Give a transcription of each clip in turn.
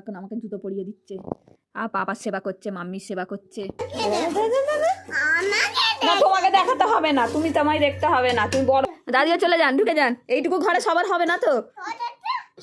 এখন আমাকে জুতো পরিয়ে দিচ্ছে। আর বাবার সেবা করছে মাম্মির সেবা করছে। না তোমাকে দেখাতে হবে না তুমি তো আমায় দেখতে হবে না তুমি বড়। দাদিও চলে যান ঢুকে যান। এইটুকু ঘরে সবার হবে না তো?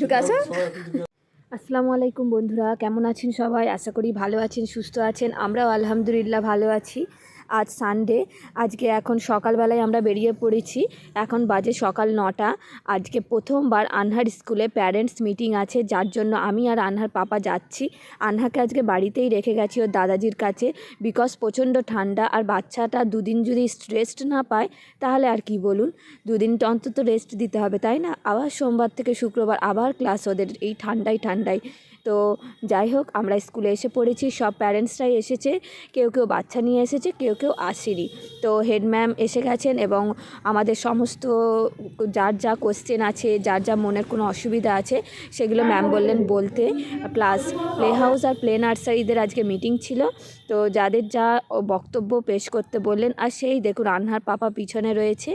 ঢুকে আসো। আসসালামু আলাইকুম বন্ধুরা কেমন আছেন সবাই? আশা করি ভালো আছেন সুস্থ আছেন আমরাও আলহামদুলিল্লাহ ভালো আছি। আজ সানডে আজকে এখন সকালবেলায় আমরা বেরিয়ে পড়েছি। এখন বাজে সকাল নটা। আজকে প্রথমবার আনহার স্কুলে প্যারেন্টস মিটিং আছে। যার জন্য আমি আর আনহার পাপা যাচ্ছি। আনহাকে আজকে বাড়িতেই রেখে গেছি ওর দাদাজির কাছে। বিকজ প্রচণ্ড ঠান্ডা আর বাচ্চাটা দুদিন যদি রেস্ট না পায়, তাহলে আর কি বলুন? দুদিন অন্তত রেস্ট দিতে হবে, তাই না? আবার সোমবার থেকে শুক্রবার আবার ক্লাস ওদের এই ঠান্ডায় ঠান্ডায়। তো যাই হোক, আমরা স্কুলে এসে পড়েছি, সব প্যারেন্টসরাই এসেছে, কেউ কেউ বাচ্চা নিয়ে এসেছে, কেউ কেউ আসেনি। তো হেড ম্যাম এসে গেছেন এবং আমাদের সমস্ত যার যা কোশ্চেন আছে, যার যা মনের কোনো অসুবিধা আছে, সেগুলো ম্যাম বললেন বলতে। প্লাস প্লে হাউস আর প্লে নার্সারিদের আজকে মিটিং ছিল। তো যাদের যা বক্তব্য পেশ করতে বললেন, আর সেই দেখুন রান্নার পাপা পিছনে রয়েছে,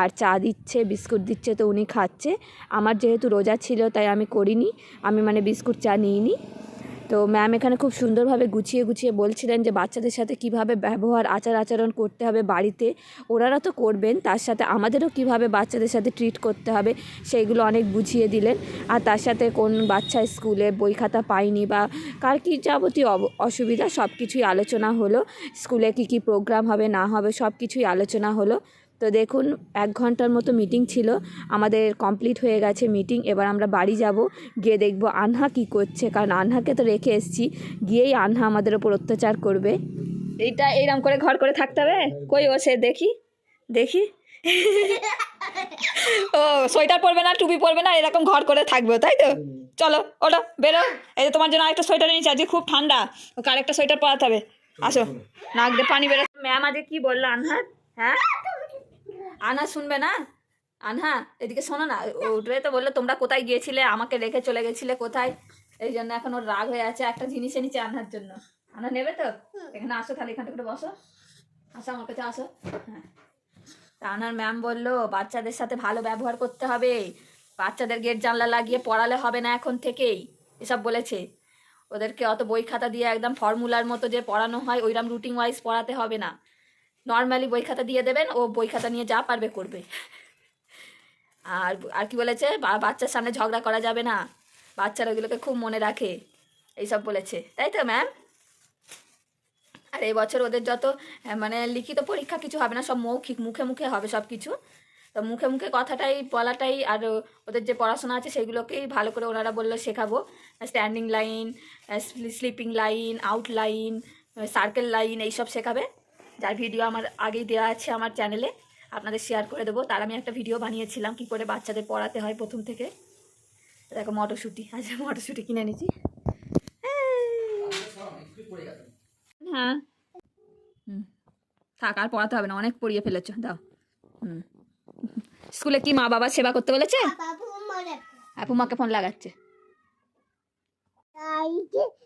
আর চা দিচ্ছে, বিস্কুট দিচ্ছে, তো উনি খাচ্ছে। আমার যেহেতু রোজা ছিল, তাই আমি করিনি। আমি মানে বিস্কুট চা নিইনি। তো ম্যাম এখানে খুব সুন্দরভাবে গুছিয়ে গুছিয়ে বলছিলেন যে বাচ্চাদের সাথে কীভাবে ব্যবহার, আচার আচরণ করতে হবে বাড়িতে। ওনারা তো করবেন, তার সাথে আমাদেরও কীভাবে বাচ্চাদের সাথে ট্রিট করতে হবে সেইগুলো অনেক বুঝিয়ে দিলেন। আর তার সাথে কোন বাচ্চা স্কুলে বই খাতা পায়নি বা কার কী যাবতীয় অসুবিধা সব কিছুই আলোচনা হলো। স্কুলে কী কী প্রোগ্রাম হবে, না হবে সব কিছুই আলোচনা হলো। তো দেখুন, এক ঘণ্টার মতো মিটিং ছিল। আমাদের কমপ্লিট হয়ে গেছে মিটিং এবার আমরা বাড়ি যাব, গিয়ে দেখব আনহা কি করছে। কারণ আনহাকে তো রেখে এসেছি। গিয়েই আনহা আমাদের ওপর অত্যাচার করবে। এইটা এইরকম করে ঘর করে থাকতে হবে? কই ও সে? দেখি। দেখি। ও, সোয়েটার পরবে না, টুপি পরবে না, এরকম ঘর করে থাকবে, তাই তো? চলো ওটা বেরো। এই যে তোমার জন্য আরেকটা সোয়েটার নিয়েছি আজকে খুব ঠান্ডা। ওকে আরেকটা সোয়েটার পরাতে হবে। আসো। নাক দিয়ে পানি বেরো ম্যাম আজকে কি বলল আনহার হ্যাঁ? আনহা শুনবে না? আনহা এদিকে শোনো না ওটাই তো বলল তোমরা কোথায় গিয়েছিলে? আমাকে রেখে চলে গেছিলে কোথায়? এই জন্য এখন ওর রাগ হয়ে আছে একটা জিনিস এনেছে আনহার জন্য। আনা নেবে তো? এখানে আসো তাহলে এখানটা করে বসো। আসো আমার কাছে আসো। হ্যাঁ। তা আনার ম্যাম বলল বাচ্চাদের সাথে ভালো ব্যবহার করতে হবে। বাচ্চাদের গেট জানলা লাগিয়ে পড়ালে হবে না এখন থেকেই। এসব বলেছে। ওদেরকে অত বই খাতা দিয়ে একদম ফর্মুলার মতো যে পড়ানো হয় ওইরকম রুটিন ওয়াইজ পড়াতে হবে না। নর্মালি বই খাতা দিয়ে দেবেন, ও বই খাতা নিয়ে যা পারবে করবে। আর আর কি বলেছে? বাচ্চার সামনে ঝগড়া করা যাবে না। বাচ্চারা ওগুলোকে খুব মনে রাখে। এইসব বলেছে। তাই তো ম্যাম আর এই বছর ওদের যত মানে লিখিত পরীক্ষা কিছু হবে না, সব মৌখিক, মুখে মুখে হবে সব কিছু। তো মুখে মুখে কথাটাই, বলাটাই, আর ওদের যে পড়াশোনা আছে সেগুলোকেই ভালো করে ওনারা বলল শেখাবো। Standing line sleeping line out line circle line এইসব শেখাবে। যার ভিডিও আমার আগেই দেওয়া আছে আমার চ্যানেলে আপনাদের শেয়ার করে দেবো। তার আমি একটা ভিডিও বানিয়েছিলাম কি করে বাচ্চাদের পড়াতে হয় প্রথম থেকে। দেখো মটরশুঁটি আচ্ছা মটরশুঁটি কিনে নিয়েছি হ্যাঁ। হুম। থাক আর পড়াতে হবে না অনেক পড়িয়ে ফেলেছো দাও। হুম। স্কুলে কি মা বাবা সেবা করতে বলেছে? আপু মাকে ফোন লাগাচ্ছে। guy.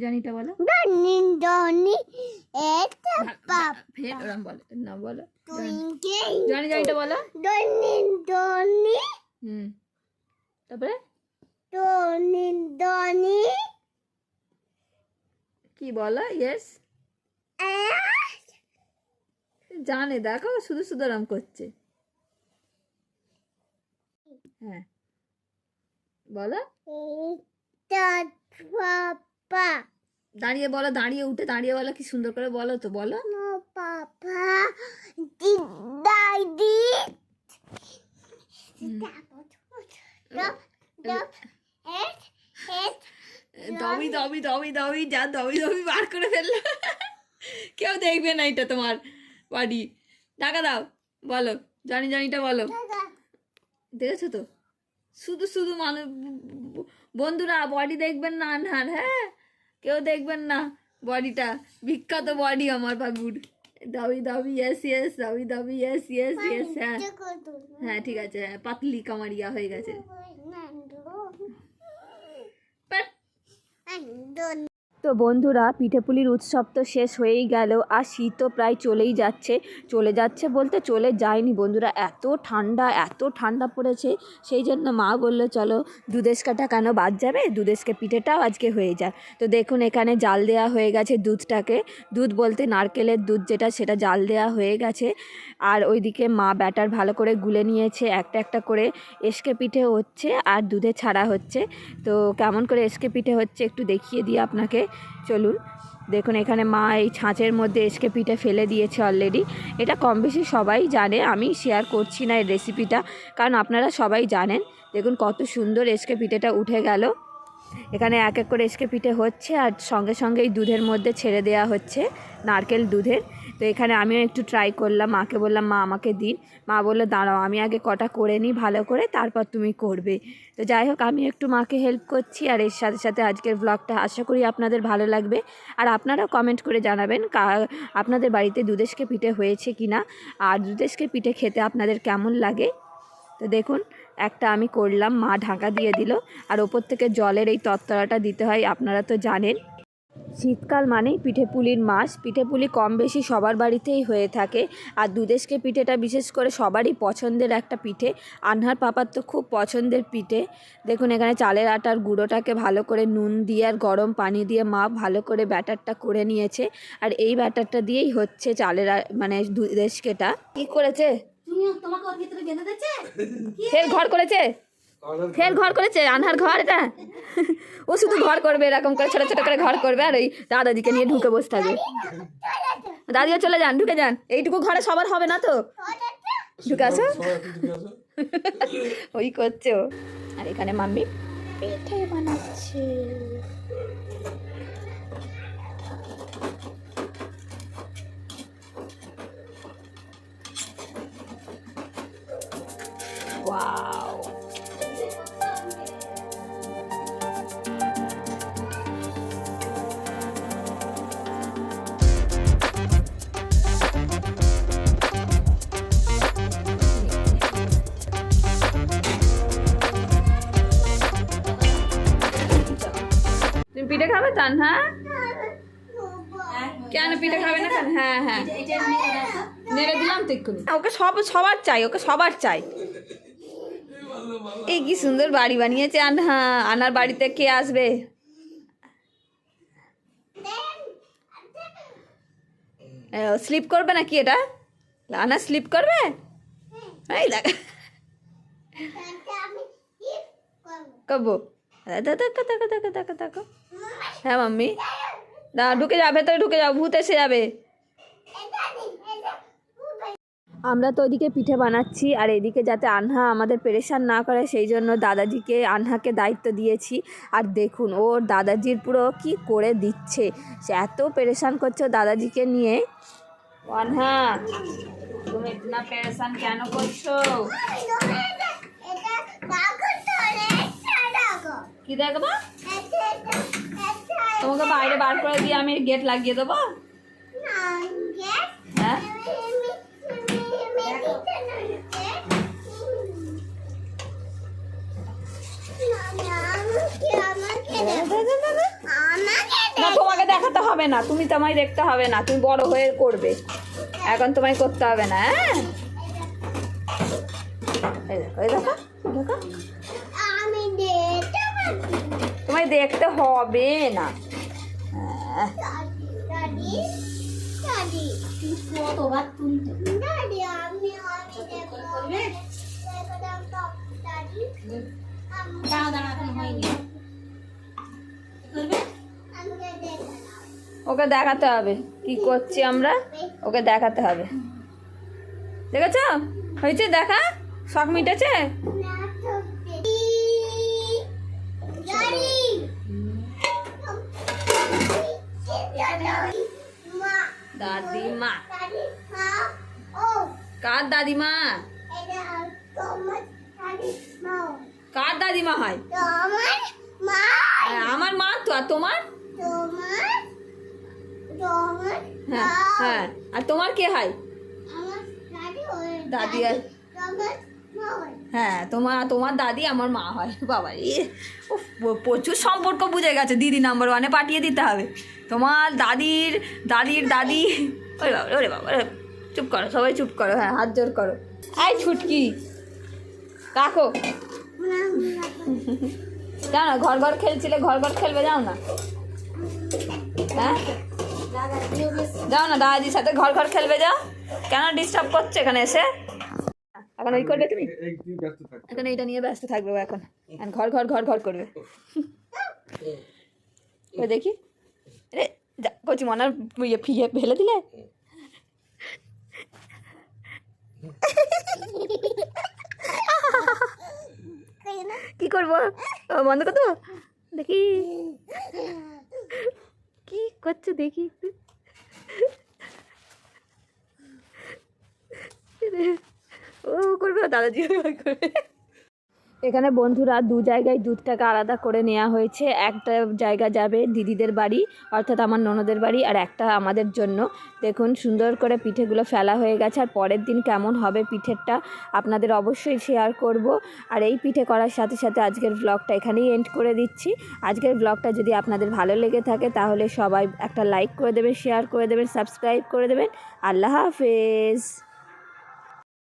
জনিটা বলো। ফের ওরম বলো না বলো। জনি জনিটা বলো। হুম। তারপরে? কি বলো? ইয়েস জানে দেখো শুধু শুধু ওরম করছে। হ্যাঁ। বলো। Papa, দাঁড়িয়ে বলো দাঁড়িয়ে উঠে দাঁড়িয়ে বলো কি সুন্দর করে বলো তো বলো। did daddy? দবি দবি দবি দবি যা দবি দবি বার করে ফেলল। কেউ দেখবে না এটা তোমার বাড়ি টাকা দাও বলো জানি জানিটা বলো। দেখেছ তো? শুধু শুধু মানুষ বন্ধুরা বডি দেখবেন না আনহার হ্যাঁ? কেউ দেখবেন না বডিটা। বিখ্যাত বডি আমার বাবুর দাবি দাবি এস ইয়েস দাবি দাবি ইয়েস ইয়েস ইয়েস হ্যাঁ। হ্যাঁ ঠিক আছে হ্যাঁ পাতলি কামারিয়া হয়ে গেছে। তো বন্ধুরা, পিঠেপুলির উৎসব তো শেষ হয়েই গেল। আর শীতও প্রায় চলেই যাচ্ছে। চলে যাচ্ছে বলতে চলে যায়নি বন্ধুরা। এত ঠান্ডা এত ঠান্ডা পড়েছে। সেই জন্য মা বলল, চলো দুধেসকাটা কেন বাদ যাবে? দুধেসকে পিঠেটাও আজকে হয়ে যায় তো দেখুন এখানে জাল দেওয়া হয়ে গেছে দুধটাকে। দুধ বলতে নারকেলের দুধ যেটা, সেটা জাল দেওয়া হয়ে গেছে। আর ওইদিকে মা ব্যাটার ভালো করে গুলে নিয়েছে, একটা একটা করে এসকে পিঠে হচ্ছে আর দুধে ছাড়া হচ্ছে। তো কেমন করে এসকে পিঠে হচ্ছে একটু দেখিয়ে দিই আপনাকে। চলুন, দেখুন এখানে মা এই ছাঁচের মধ্যে এসকে পিঠে ফেলে দিয়েছে অলরেডি এটা কম বেশি সবাই জানে, আমি শেয়ার করছি না এই রেসিপিটা কারণ আপনারা সবাই জানেন। দেখুন কত সুন্দর এসকে পিঠেটা উঠে গেল। এখানে এক এক করে এসকে পিঠে হচ্ছে আর সঙ্গে সঙ্গেই দুধের মধ্যে ছেড়ে দেয়া হচ্ছে, নারকেল দুধের। তো এখানে আমিও একটু ট্রাই করলাম। মাকে বললাম, মা, আমাকে দিন। মা বলল, দাঁড়াও, আমি আগে কটা করে নিই ভালো করে, তারপর তুমি করবে। তো যাই হোক, আমি একটু মাকে হেল্প করছি। আর এর সাথে সাথে আজকের ব্লগটা আশা করি আপনাদের ভালো লাগবে। আর আপনারাও কমেন্ট করে জানাবেন আপনাদের বাড়িতে দুধেশকে পিঠে হয়েছে কি না আর দুদেশকে পিঠে খেতে আপনাদের কেমন লাগে? তো দেখুন, একটা আমি করলাম, মা ঢাকা দিয়ে দিল। আর ওপর থেকে জলের এই তত্তরাটা দিতে হয়, আপনারা তো জানেন। শীতকাল মানেই পিঠেপুলির মাস। পিঠেপুলি কম বেশি সবার বাড়িতেই হয়ে থাকে। আর দুদেশকে পিঠেটা বিশেষ করে সবারই পছন্দের একটা পিঠে। আনহার পাপার তো খুব পছন্দের পিঠে। দেখুন এখানে চালের আটার গুঁড়োটাকে ভালো করে নুন দিয়ে আর গরম পানি দিয়ে মা ভালো করে ব্যাটারটা করে নিয়েছে। আর এই ব্যাটারটা দিয়েই হচ্ছে চালের মানে দুদেশকেটা। কি করেছে? ফের ঘর করেছে? ফের ঘর করেছে, আনহার ঘর এটা? ও শুধু ঘর করবে, এরকম করে, ছোট ছোট করে ঘর করবে, আর ওই দাদাজিকে নিয়ে ঢুকে বসে থাকবে। দাদিও, চলে যান, ঢুকে যান। এইটুকু ঘরে সবার হবে না তো? ঢুকে আসো। ওই করছে। আর এখানে মাম্মি পিঠে বানাচ্ছে। ওয়াও। পিঠে খাবে তান হ্যাঁ কেন পিঠে খাবে না কেন হ্যাঁ হ্যাঁ এটা নিয়ে দেখো নেড়ে দিলাম তো এক্ষুনি ওকে সব সবার চাই ওকে সবার চাই এই কি সুন্দর বাড়ি বানিয়েছে আনহা আনার বাড়িতে কে আসবে স্লিপ করবে নাকি এটা আনা স্লিপ করবে এই দেখ কবো দেখো দেখো দেখো দেখো দেখো হ্যাঁ মাম্মি। না ঢুকে যাও, ভেতরে ঢুকে যাও, ভূত এসে যাবে। আমরা তো ওদিকে পিঠে বানাচ্ছি, আর এদিকে যাতে আনহা আমাদের পেরেশান না করে, সেই জন্য দাদাজিকে, আনহাকে দায়িত্ব দিয়েছি। আর দেখুন, ওর দাদাজির পুরো কি করে দিচ্ছে। সে এত পেরেশান করছে দাদাজিকে নিয়ে। আনহা, তুমি ইতনা পেরেশান কেন করছ? কি দেখব তোমাকে বাইরে বার করে দিয়ে আমি গেট লাগিয়ে দেবো? হ্যাঁ? তোমাকে দেখাতে হবে না। তুমি তোমায় দেখতে হবে না। তুমি বড় হয়ে করবে। এখন তোমায় করতে হবে না হ্যাঁ? দেখো দেখো। তোমায় দেখতে হবে না। ওকে দেখাতে হবে। কি করছি আমরা? ওকে দেখাতে হবে। দেখেছ? হয়েছে দেখা? শখ মিটেছে? দাদিমা কার দাদিমা কার দাদিমা হয় তোমার মা আর আমার মা তো আর তোমার তোমার তোমার হ্যাঁ হ্যাঁ আর তোমার কে হয় আমার দাদি হয় দাদি আর- তোমার মা হয়, তোমার তোমার দাদি আমার মা হয়, বাবা, এ প্রচুর সম্পর্ক বুঝে গেছে, দিদি নাম্বার ওয়ানে পাঠিয়ে দিতে হবে। তোমার দাদির দাদির দাদি, ওরে বাবা ওরে বাবা চুপ করো, সবাই চুপ করো হ্যাঁ হাত জোর করো। এই ছুটকি, কাকো। যাও না ঘর ঘর খেলছিলে, ঘর ঘর খেলবে যাও না? হ্যাঁ? যাও না, দাদির সাথে ঘর ঘর খেলবে, যাও। কেন ডিস্টার্ব করছে এখানে এসে? এখন ওই করবে তুমি? এখন এইটা নিয়ে ব্যস্ত থাকবে ও এখন। এখন ঘর ঘর ঘর ঘর করবে। ওই দেখি। রে যা কচি মনার ইয়ে ফিয়ে ফেলে দিলে? কি করব? ও, বন্ধ করতো দেখি। কি করছ দেখি একটু। ও করবে দাদাজি করবে। এখানে বন্ধুরা দু জায়গায় দুধটাকে আলাদা করে নেওয়া হয়েছে। একটা জায়গা যাবে দিদিদের বাড়ি, অর্থাৎ আমার ননদের বাড়ি, আর একটা আমাদের জন্য। দেখুন, সুন্দর করে পিঠেগুলো ফেলা হয়ে গেছে, আর পরের দিন কেমন হবে পিঠেরটা আপনাদের অবশ্যই শেয়ার করব। আর এই পিঠে করার সাথে সাথে আজকের ব্লগটা এখানেই এন্ড করে দিচ্ছি। আজকের ব্লগটা যদি আপনাদের ভালো লেগে থাকে, তাহলে সবাই একটা লাইক করে দেবেন শেয়ার করে দেবেন সাবস্ক্রাইব করে দেবেন। আল্লাহ হাফেজ।